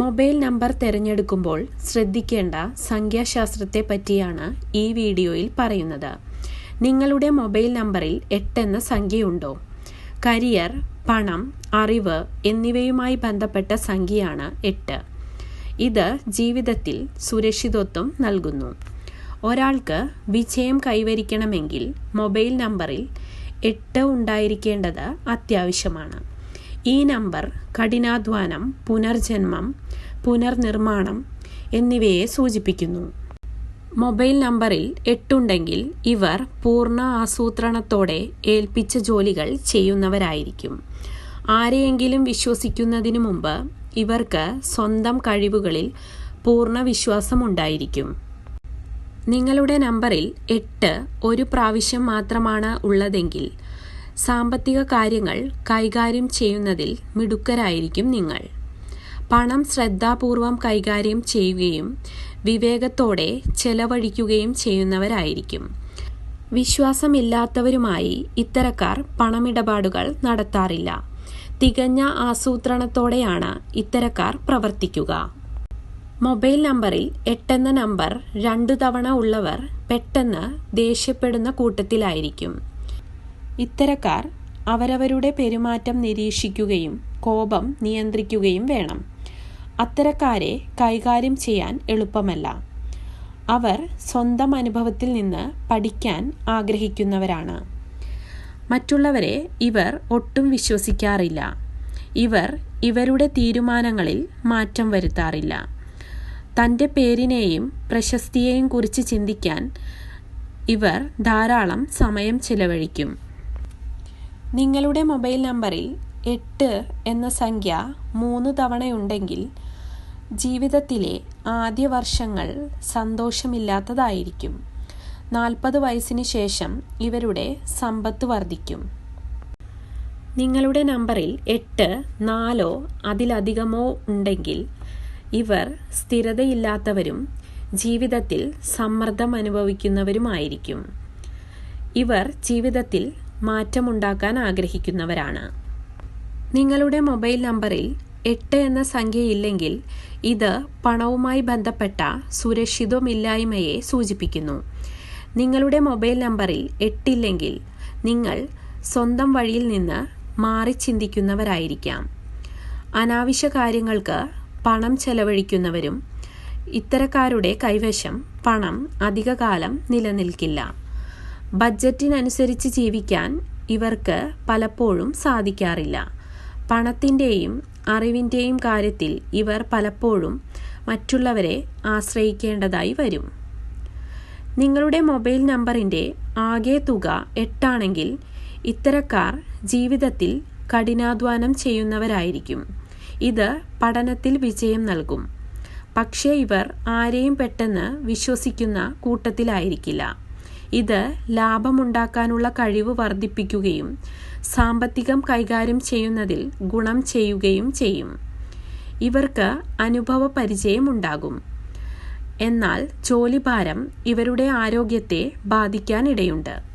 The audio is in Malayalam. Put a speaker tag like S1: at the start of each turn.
S1: മൊബൈൽ നമ്പർ തിരഞ്ഞെടുക്കുമ്പോൾ ശ്രദ്ധിക്കേണ്ട സംഖ്യാശാസ്ത്രത്തെ പറ്റിയാണ് ഈ വീഡിയോയിൽ പറയുന്നത്. നിങ്ങളുടെ മൊബൈൽ നമ്പറിൽ എട്ടെന്ന സംഖ്യയുണ്ടോ? കരിയർ പണം അറിവ് എന്നിവയുമായി ബന്ധപ്പെട്ട സംഖ്യയാണ് എട്ട്. ഇത് ജീവിതത്തിൽ സുരക്ഷിതത്വം നൽകുന്നു. ഒരാൾക്ക് വിജയം കൈവരിക്കണമെങ്കിൽ മൊബൈൽ നമ്പറിൽ എട്ട് ഉണ്ടായിരിക്കേണ്ടത് അത്യാവശ്യമാണ്. ഈ നമ്പർ കഠിനാധ്വാനം പുനർജന്മം പുനർനിർമ്മാണം എന്നിവയെ സൂചിപ്പിക്കുന്നു. മൊബൈൽ നമ്പറിൽ എട്ടുണ്ടെങ്കിൽ ഇവർ പൂർണ ആസൂത്രണത്തോടെ ഏൽപ്പിച്ച ജോലികൾ ചെയ്യുന്നവരായിരിക്കും. ആരെയെങ്കിലും വിശ്വസിക്കുന്നതിനു മുമ്പ് ഇവർക്ക് സ്വന്തം കഴിവുകളിൽ പൂർണ വിശ്വാസമുണ്ടായിരിക്കും. നിങ്ങളുടെ നമ്പറിൽ എട്ട് ഒരു പ്രാവശ്യം മാത്രമാണ് ഉള്ളതെങ്കിൽ സാമ്പത്തിക കാര്യങ്ങൾ കൈകാര്യം ചെയ്യുന്നതിൽ മിടുക്കരായിരിക്കും നിങ്ങൾ. പണം ശ്രദ്ധാപൂർവം കൈകാര്യം ചെയ്യുകയും വിവേകത്തോടെ ചെലവഴിക്കുകയും ചെയ്യുന്നവരായിരിക്കും. വിശ്വാസമില്ലാത്തവരുമായി ഇത്തരക്കാർ പണമിടപാടുകൾ നടത്താറില്ല. തികഞ്ഞ ആസൂത്രണത്തോടെയാണ് ഇത്തരക്കാർ പ്രവർത്തിക്കുക. മൊബൈൽ നമ്പറിൽ എട്ടെന്ന നമ്പർ രണ്ടു തവണ ഉള്ളവർ പെട്ടെന്ന് ദേഷ്യപ്പെടുന്ന കൂട്ടത്തിലായിരിക്കും. ഇത്തരക്കാർ അവരവരുടെ പെരുമാറ്റം നിരീക്ഷിക്കുകയും കോപം നിയന്ത്രിക്കുകയും വേണം. അത്തരക്കാരെ കൈകാര്യം ചെയ്യാൻ എളുപ്പമല്ല. അവർ സ്വന്തം അനുഭവത്തിൽ നിന്ന് പഠിക്കാൻ ആഗ്രഹിക്കുന്നവരാണ്. മറ്റുള്ളവരെ ഇവർ ഒട്ടും വിശ്വസിക്കാറില്ല. ഇവർ ഇവരുടെ തീരുമാനങ്ങളിൽ മാറ്റം വരുത്താറില്ല. തന്റെ പേരിനെയും പ്രശസ്തിയെയും കുറിച്ച് ചിന്തിക്കാൻ ഇവർ ധാരാളം സമയം ചിലവഴിക്കും. നിങ്ങളുടെ മൊബൈൽ നമ്പറിൽ എട്ട് എന്ന സംഖ്യ മൂന്ന് തവണയുണ്ടെങ്കിൽ ജീവിതത്തിലെ ആദ്യ വർഷങ്ങൾ സന്തോഷമില്ലാത്തതായിരിക്കും. നാൽപ്പത് വയസ്സിന് ശേഷം ഇവരുടെ സമ്പത്ത് വർദ്ധിക്കും. നിങ്ങളുടെ നമ്പറിൽ എട്ട് നാലോ അതിലധികമോ ഉണ്ടെങ്കിൽ ഇവർ സ്ഥിരതയില്ലാത്തവരും ജീവിതത്തിൽ സമ്മർദ്ദം അനുഭവിക്കുന്നവരുമായിരിക്കും. ഇവർ ജീവിതത്തിൽ മാറ്റമുണ്ടാക്കാൻ ആഗ്രഹിക്കുന്നവരാണ് നിങ്ങളുടെ മൊബൈൽ നമ്പറിൽ എട്ട് എന്ന സംഖ്യയില്ലെങ്കിൽ ഇത് പണവുമായി ബന്ധപ്പെട്ട സുരക്ഷിതമില്ലായ്മയെ സൂചിപ്പിക്കുന്നു. നിങ്ങളുടെ മൊബൈൽ നമ്പറിൽ എട്ടില്ലെങ്കിൽ നിങ്ങൾ സ്വന്തം വഴിയിൽ നിന്ന് മാറി ചിന്തിക്കുന്നവരായിരിക്കാം. അനാവശ്യ കാര്യങ്ങൾക്ക് പണം ചെലവഴിക്കുന്നവരും ഇത്തരക്കാരുടെ കൈവശം പണം അധികകാലം നിലനിൽക്കില്ല. ബഡ്ജറ്റിനനുസരിച്ച് ജീവിക്കാൻ ഇവർക്ക് പലപ്പോഴും സാധിക്കാറില്ല. പണത്തിന്റെയും അറിവിന്റെയും കാര്യത്തിൽ ഇവർ പലപ്പോഴും മറ്റുള്ളവരെ ആശ്രയിക്കേണ്ടതായി വരും. നിങ്ങളുടെ മൊബൈൽ നമ്പറിന്റെ ആകെ തുക എട്ടാണെങ്കിൽ ഇത്തരക്കാർ ജീവിതത്തിൽ കഠിനാധ്വാനം ചെയ്യുന്നവരായിരിക്കും. ഇത് പഠനത്തിൽ വിജയം നൽകും. പക്ഷേ ഇവർ ആരെയും പെട്ടെന്ന് വിശ്വസിക്കുന്ന കൂട്ടത്തിലായിരിക്കില്ല. ഇത് ലാഭമുണ്ടാക്കാനുള്ള കഴിവ് വർദ്ധിപ്പിക്കുകയും സാമ്പത്തികം കൈകാര്യം ചെയ്യുന്നതിൽ ഗുണം ചെയ്യുകയും ചെയ്യും. ഇവർക്ക് അനുഭവ പരിചയമുണ്ടാകും. എന്നാൽ ജോലിഭാരം ഇവരുടെ ആരോഗ്യത്തെ ബാധിക്കാനിടയുണ്ട്.